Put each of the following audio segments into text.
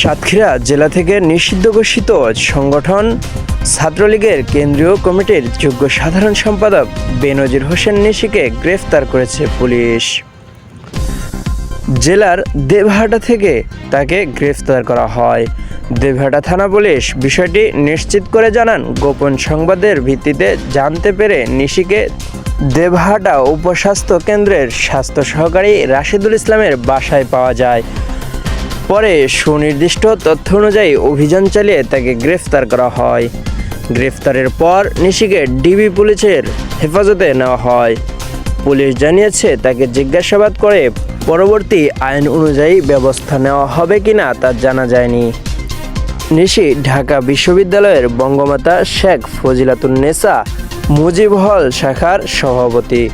সাতক্ষীরা জেলা থেকে নিষিদ্ধ ঘোষিত সংগঠন ছাত্রলীগের কেন্দ্রীয় কমিটির যোগ্য সাধারণ সম্পাদক বেনজির হোসেন নিশিকে গ্রেফতার করেছে পুলিশ। জেলার দেবহাটা থেকে তাকে গ্রেফতার করা হয়। দেবহাটা থানা পুলিশ বিষয়টি নিশ্চিত করে জানান, গোপন সংবাদের ভিত্তিতে জানতে পেরে নিশিকে দেবহাটা উপস্বাস্থ্য কেন্দ্রের স্বাস্থ্য সহকারী রাশিদুল ইসলামের বাসায় পাওয়া যায়। পরে সুনির্দিষ্ট তথ্য অনুযায়ী অভিযান চালিয়ে তাকে গ্রেফতার করা হয়। গ্রেফতারের পর নিশিকে ডিবি পুলিশের হেফাজতে নেওয়া হয়। পুলিশ জানিয়েছে, তাকে জিজ্ঞাসাবাদ করে পরবর্তী আইন অনুযায়ী ব্যবস্থা নেওয়া হবে কিনা তা জানা যায়নি। নিশি ঢাকা বিশ্ববিদ্যালয়ের বঙ্গমাতা শেখ ফজিলাতুন্নেসা মুজিব হল শাখার সভাপতি।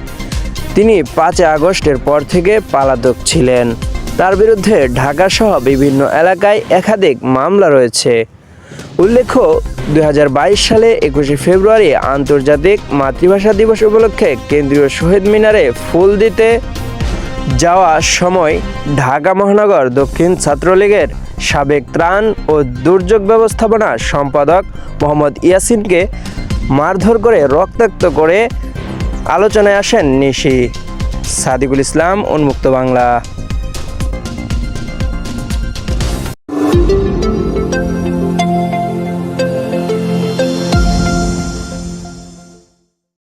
তিনি পাঁচই আগস্টের পর থেকে পালাতক ছিলেন। তার বিরুদ্ধে ঢাকাসহ বিভিন্ন এলাকায় একাধিক মামলা রয়েছে। উল্লেখ্য দু হাজার বাইশ সালে একুশে ফেব্রুয়ারি আন্তর্জাতিক মাতৃভাষা দিবস উপলক্ষে কেন্দ্রীয় শহীদ মিনারে ফুল দিতে যাওয়ার সময় ঢাকা মহানগর দক্ষিণ ছাত্রলীগের সাবেক ত্রাণ ও দুর্যোগ ব্যবস্থাপনা সম্পাদক মোহাম্মদ ইয়াসিনকে মারধর করে রক্তাক্ত করে আলোচনায় আসেন নিশি। সাদিকুল ইসলাম, উন্মুক্ত বাংলা।